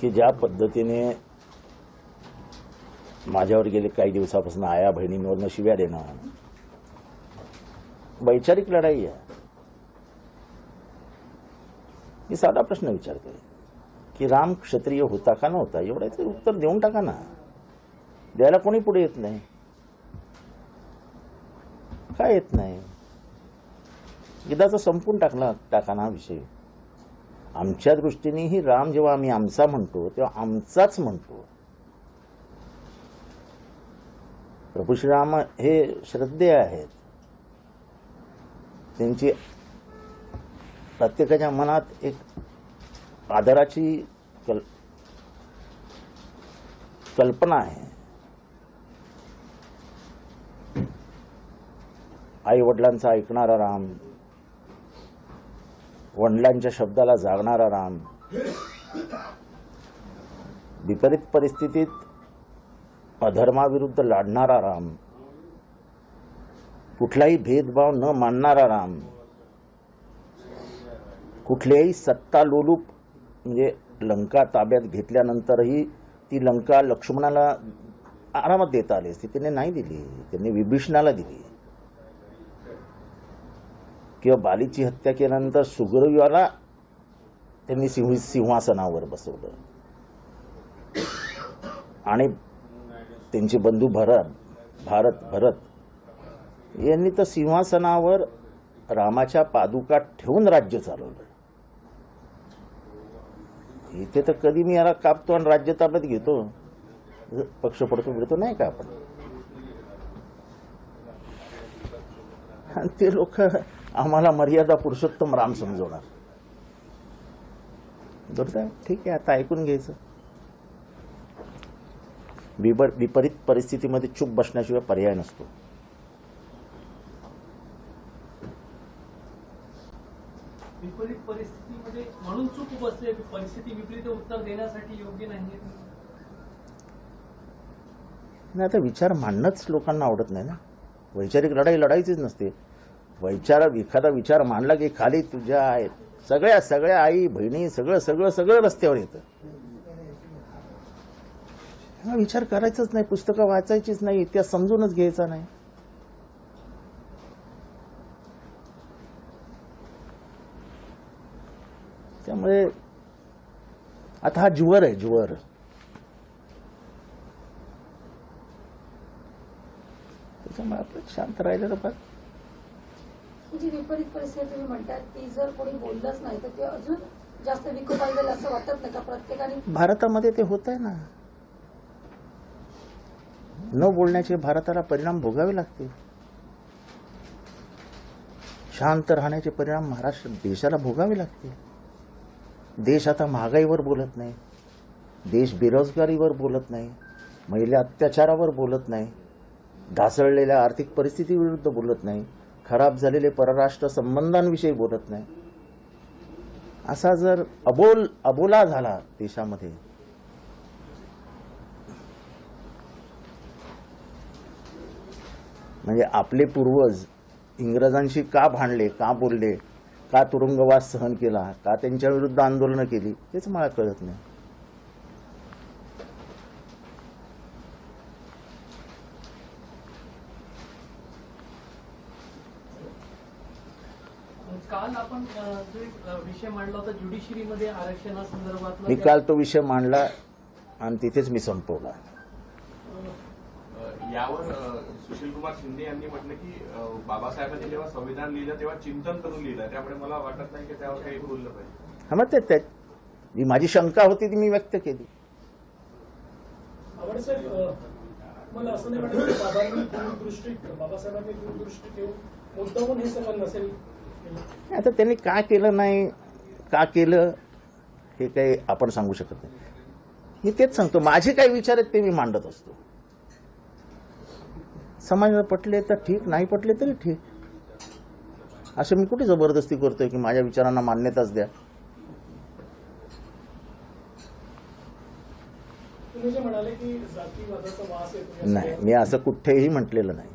की ज्या पद्धतीने माझ्यावर गेले काही दिवसापासून आया बहिणींवरनं शिव्या देणं. वैचारिक लढाई आहे. मी साधा प्रश्न विचारतोय की राम क्षत्रिय होता का नव्हता? ते उत्तर देऊन टाका ना. द्यायला कोणी पुढे येत नाही? काय येत नाही? गीताचा संपून टाकला टाका ना हा विषय. आमच्या दृष्टीनेही राम जेव्हा आम्ही आमचा म्हणतो तेव्हा आमचाच म्हणतो. प्रभू श्रीराम हे श्रद्धेय आहेत. त्यांची प्रत्येकाच्या मनात एक आदराची कल कल्पना आहे. आई वडिलांचा ऐकणारा राम वडिलांच्या शब्दाला जागणारा राम. विपरीत परिस्थितीत अधर्माविरुद्ध लढणारा राम. कुठलाही भेदभाव न मानणारा राम. कुठल्याही सत्ता लोलूप म्हणजे लंका ताब्यात घेतल्यानंतरही ती लंका लक्ष्मणाला आरामात देता आली. असती त्याने नाही दिली. त्यांनी विभीषणाला दिली. किंवा बालीची हत्या केल्यानंतर सुग्रीवाला त्यांनी सिंह सिंहासनावर बसवलं. आणि त्यांचे बंधू भरत भारत भरत यांनी तर सिंहासनावर रामाच्या पादुका ठेवून राज्य चालवलं. इथे तर कधी मी याला कापतो आणि राज्य ताब्यात घेतो. पक्ष पडतो मिळतो नाही का आपण? ते लोक आम्हाला मर्यादा पुरुषोत्तम राम समजवणार. बरोबर? ठीक आहे आता ऐकून घ्यायचं. विपर विपरीत परिस्थितीमध्ये चूप बसण्याशिवाय पर्याय नसतो. विपरीत परिस्थितीमध्ये म्हणून बसले परिस्थिती विपरीत उत्तर देण्यासाठी योग्य नाही नाही आता विचार मांडणंच लोकांना आवडत नाही ना. वैचारिक लढाई लढायचीच नसते. वैचार एखादा विचार मांडला की खाली तुझ्या आहेत. सगळ्या सगळ्या आई बहिणी सगळं सगळं सगळं रस्त्यावर येतं. विचार करायचाच नाही पुस्तकं वाचायचीच नाही इतिहास समजूनच घ्यायचा नाही. त्यामुळे आता हा जुवर आहे जुवर त्याच्यामुळे आपलं शांत राहिलं तर ही जी विपरीत परिस्थिती तुम्ही म्हणतात ती जर कोणी बोललंच नाही तर ते अजून जास्त विकोपाल जाईल असं वाटत नाही का? प्रत्येकाने भारतामध्ये ते होत आहे ना. न बोलण्याचे भारताला परिणाम भोगावे लागतील. शांत राहण्याचे परिणाम महाराष्ट्र देशाला भोगावे लागतील. देश आता महागाईवर बोलत नाही. देश बेरोजगारीवर बोलत नाही. महिला अत्याचारावर बोलत नाही. ढासळलेल्या आर्थिक परिस्थितीविरुद्ध बोलत नाही. खराब झालेले परराष्ट्र संबंधांविषयी बोलत नाही. असा जर अबोल अबोला झाला देशामध्ये म्हणजे आपले पूर्वज इंग्रजांशी का भांडले का बोलले का तुरुंगवास सहन केला का त्यांच्या विरुद्ध आंदोलनं केली तेच मला कळत नाही. काल आपण जो विषय मांडला होता ज्युडिशरीमध्ये आरक्षणासंदर्भातला मी काल तो विषय मांडला आणि तिथेच मी संपवला. यावर अ, सुशीलकुमार शिंदे यांनी म्हटलं की बाबासाहेबांनी जेव्हा संविधान लिहिलं तेव्हा चिंतन करून लिहिलं. त्यामुळे मला वाटत नाही की त्यावर काही बोललं पाहिजे. हा मग ते माझी शंका होती ती मी व्यक्त केली. मला असं नाही वाटत की बाबांनी दूरदृष्टी बाबासाहेबांनी दूरदृष्टी ठेवून मुद्दामून हे सगळं नसेल. केलं. आता त्यांनी का केलं नाही? का केलं? हे काही आपण सांगू शकत नाही. मी तेच सांगतो माझे काही विचार आहेत ते मी मांडत असतो. समाजाला पटले तर ठीक नाही पटले तरी ठीक. असं मी कुठे जबरदस्ती करतोय की माझ्या विचारांना मान्यताच द्या? नाही मी असं कुठेही म्हटलेलं नाही.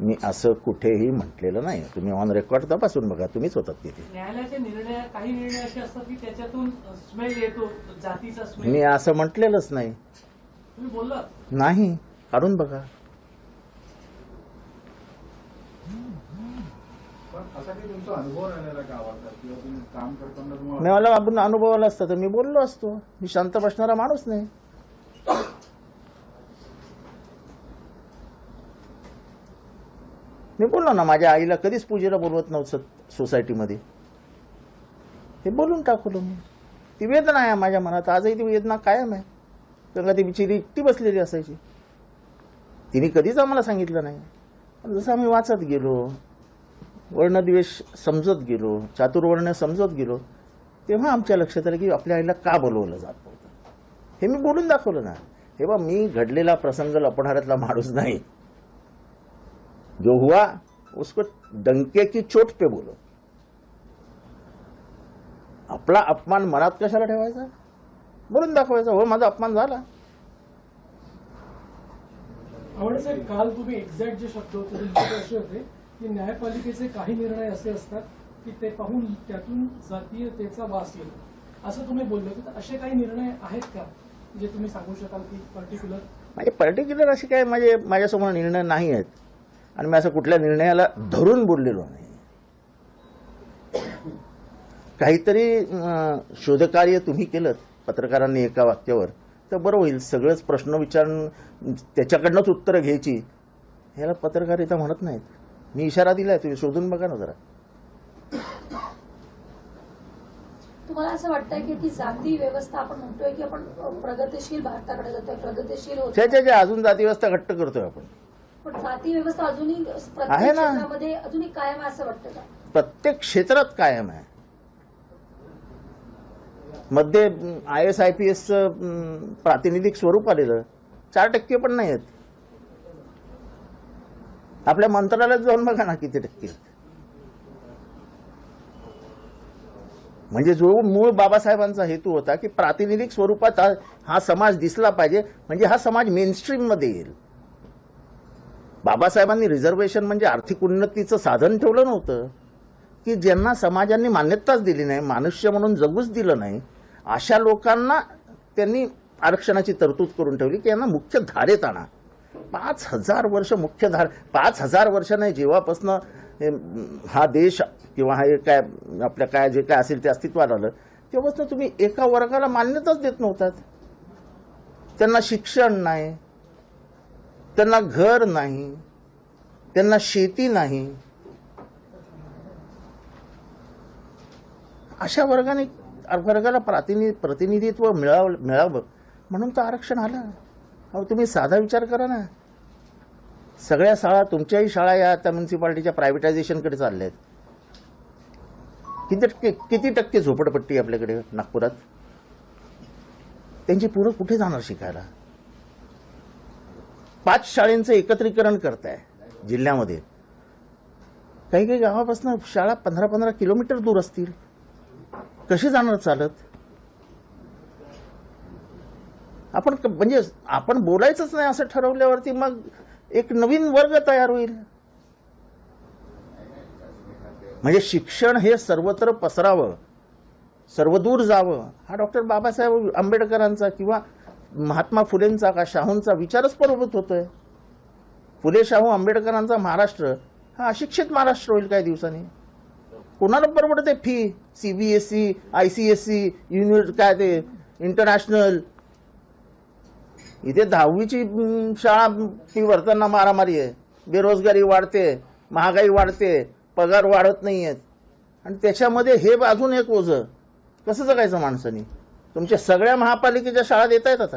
मी असं कुठेही म्हटलेलं नाही. तुम्ही ऑन रेकॉर्ड तपासून बघा तुम्हीच होतात तिथे. न्यायालयाचे निर्णय काही निर्णय असे असतात की त्याच्यातून स्मेल येतो जातीचा मी स्मेल असं म्हटलेलंच नाही. नाही काढून बघा. पण असा काही तुमचा अनुभव राहिलेला गावाचा किंवा तुम्ही काम करताना मी तुम्हाला मला आपण अनुभवाला असतं तर मी बोललो असतो. मी शांत बसणारा माणूस नाही. मी बोललो ना माझ्या आईला कधीच पूजेला बोलवत नव्हतं सोसायटीमध्ये. हे बोलून टाकलो मी. ती वेदना आहे माझ्या मनात. आजही ती वेदना कायम आहे. कारण देवीची ती बिचारी एकटी बसलेली असायची. तिने कधीच आम्हाला सांगितलं नाही. जसं आम्ही वाचत गेलो वर्णद्वेष समजत गेलो चातुर्वर्ण समजत गेलो तेव्हा आमच्या लक्षात आलं की आपल्या आईला का बोलवलं जात नव्हतं? हे मी बोलून दाखवलं ना. हे बा मी घडलेला प्रसंग लपणाऱ्यातला माणूस नाही. जो हुआ उसको डंके की चोट पे बोलो। आपला अपमान मनात कशाला ठेवायचा? बोलून दाखवायचा हो माझा अपमान झाला. काल तुम्ही एक्झॅक्ट जे शब्द होते असे होते की न्यायपालिकेचे काही निर्णय असे असतात की ते पाहून त्यातून जातीयतेचा वास येतो. असं तुम्ही बोलले होते तर असे काही निर्णय आहेत का जे तुम्ही सांगू शकाल की पर्टिक्युलर माझे पर्टिक्युलर असे काय माझे माझ्यासमोर निर्णय नाही आहेत. आणि मी असं कुठल्या निर्णयाला धरून बोललेलो नाही. काहीतरी शोधकार्य तुम्ही केलं पत्रकारांनी एका वाक्यावर तर बरं होईल सगळंच प्रश्न विचारून त्याच्याकडनंच उत्तरं घ्यायची. ह्याला पत्रकारिता म्हणत नाहीत. मी इशारा दिलाय तुम्ही शोधून बघा ना जरा. तुम्हाला असं वाटतंय की ती जाती व्यवस्था आपण म्हणतोय की आपण प्रगतिशील भारताकडे जातोय प्रगतिशील होत अजून जातीव्यवस्था घट्ट करतोय आपण. पण जाती व्यवस्था अजूनही आहे ना. क्षेत्रामध्ये अजूनही कायम आहे असं वाटतं का प्रत्येक क्षेत्रात कायम आहे मध्ये आय एस आय पी एसचं प्रातिनिधिक स्वरूप आलेलं चार टक्के पण नाही आहेत आपल्या मंत्रालयात जाऊन बघा ना किती टक्के आहेत. म्हणजे जो मूळ बाबासाहेबांचा हेतू होता की प्रातिनिधिक स्वरूपात हा- हा समाज दिसला पाहिजे म्हणजे हा समाज मेनस्ट्रीममध्ये येईल बाबासाहेबांनी रिझर्वेशन म्हणजे आर्थिक उन्नतीचं साधन ठेवलं नव्हतं. की ज्यांना समाजाने मान्यताच दिली नाही मनुष्य म्हणून जगूच दिलं नाही अशा लोकांना त्यांनी आरक्षणाची तरतूद करून ठेवली की यांना मुख्य धारेत आणा. पाच हजार वर्ष मुख्य धार पाच हजार वर्ष नाही जेव्हापासनं हा देश किंवा हा हे काय आपल्या काय जे काय असेल ते अस्तित्वात आलं तेव्हापासून तुम्ही एका वर्गाला मान्यताच देत नव्हतात. त्यांना शिक्षण नाही त्यांना घर नाही त्यांना शेती नाही. अशा वर्गाने वर्गाला प्रातिनि प्रतिनिधित्व मिळाव मिळावं. म्हणून तर आरक्षण आलं. अहो तुम्ही साधा विचार करा ना. सगळ्या शाळा तुमच्याही शाळा या आता म्युन्सिपाल्टीच्या प्रायव्हेटायझेशनकडे चालल्या आहेत किती टक्के किती टक्के झोपडपट्टी आपल्याकडे नागपुरात? त्यांची पोरं कुठे जाणार शिकायला? पाच शाळेंचं एकत्रीकरण करताय जिल्ह्यामध्ये. काही काही गावापासून शाळा पंधरा पंधरा किलोमीटर दूर असतील. कशी जाणार चालत? आपण म्हणजे आपण बोलायचंच नाही असं ठरवल्यावरती मग एक नवीन वर्ग तयार होईल. म्हणजे शिक्षण हे सर्वत्र पसरावं सर्वदूर जावं. हा डॉक्टर बाबासाहेब आंबेडकरांचा किंवा महात्मा फुलेंचा का शाहूंचा विचारच प्रभूत होतोय. फुले शाहू आंबेडकरांचा महाराष्ट्र हा अशिक्षित महाराष्ट्र होईल काही दिवसांनी. कोणाला परवडते fee C B S C I C S C universe काय ते इंटरनॅशनल इथे दहावीची शाळा फी भरताना मारामारी आहे. बेरोजगारी वाढते महागाई वाढते पगार वाढत नाही आहेत आणि त्याच्यामध्ये हे अजून एक ओझं. कसं जगायचं माणसानी? तुमच्या सगळ्या महापालिकेच्या शाळा देत आहेत आता.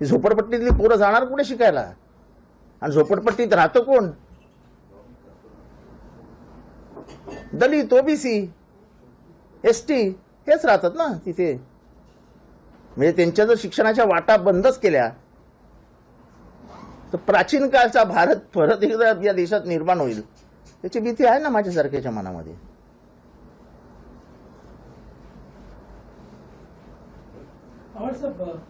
ही झोपडपट्टीतली पोरं जाणार कुठे शिकायला? आणि झोपडपट्टीत राहतो कोण? दलित ओबीसी एस टी हेच राहतात ना तिथे. म्हणजे त्यांच्या जर शिक्षणाच्या वाटा बंदच केल्या तर प्राचीन काळचा भारत परत एकदा या देशात निर्माण होईल. त्याची भीती आहे ना माझ्यासारख्याच्या मनामध्ये. और साहब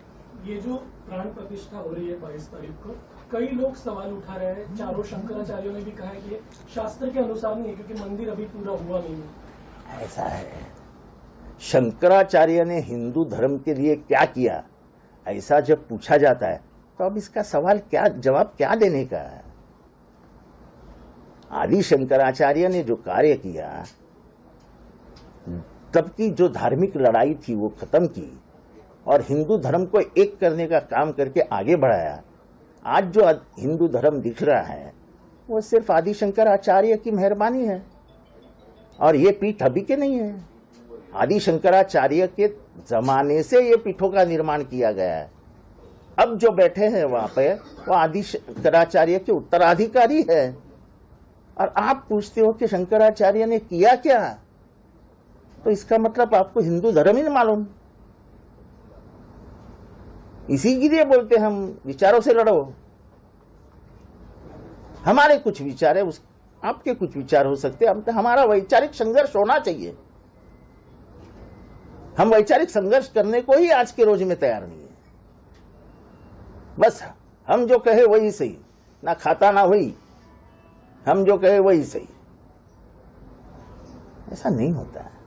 ये जो प्राण प्रतिष्ठा हो रही है बाईस तारीख को, कई लोग सवाल उठा रहे हैं। चारों शंकराचार्यों ने भी कहा है कि शास्त्र के अनुसार नहीं है, क्योंकि मंदिर अभी पूरा हुआ नहीं है। ऐसा है। शंकराचार्य ने हिंदू धर्म के लिए क्या किया? ऐसा जब पूछा जाता है तो अब इसका सवाल क्या, जवाब क्या देने का है? आदि शंकराचार्य ने जो कार्य किया, तब की जो धार्मिक लड़ाई थी वो खत्म की। और हिंदू धर्म को एक करने का काम करके आगे बढ़ाया। आज जो हिंदू धर्म दिख रहा है, वो सिर्फ़ आदि शंकराचार्य की मेहरबानी है। और ये पीठ अभी के नहीं है। आदि शंकराचार्य के जमाने से ये पीठों का निर्माण किया गया है। अब जो बैठे हैं वहाँ पे, वो आदि शंकराचार्य के उत्तराधिकारी है। और आप पूछते हो कि शंकराचार्य ने किया क्या? तो इसका मतलब आपको हिंदू धर्म ही नहीं मालूम। इसी के लिए बोलते हम, विचारों से लड़ो। हमारे कुछ विचार है, उस, आपके कुछ विचार हो सकते हैं। हम तो हमारा वैचारिक संघर्ष होना चाहिए। हम वैचारिक संघर्ष करने को ही आज के रोज में तैयार नहीं है। बस, हम जो कहे वही सही। ना खाता, ना वही हम जो कहे वही सही। ऐसा नहीं होता है।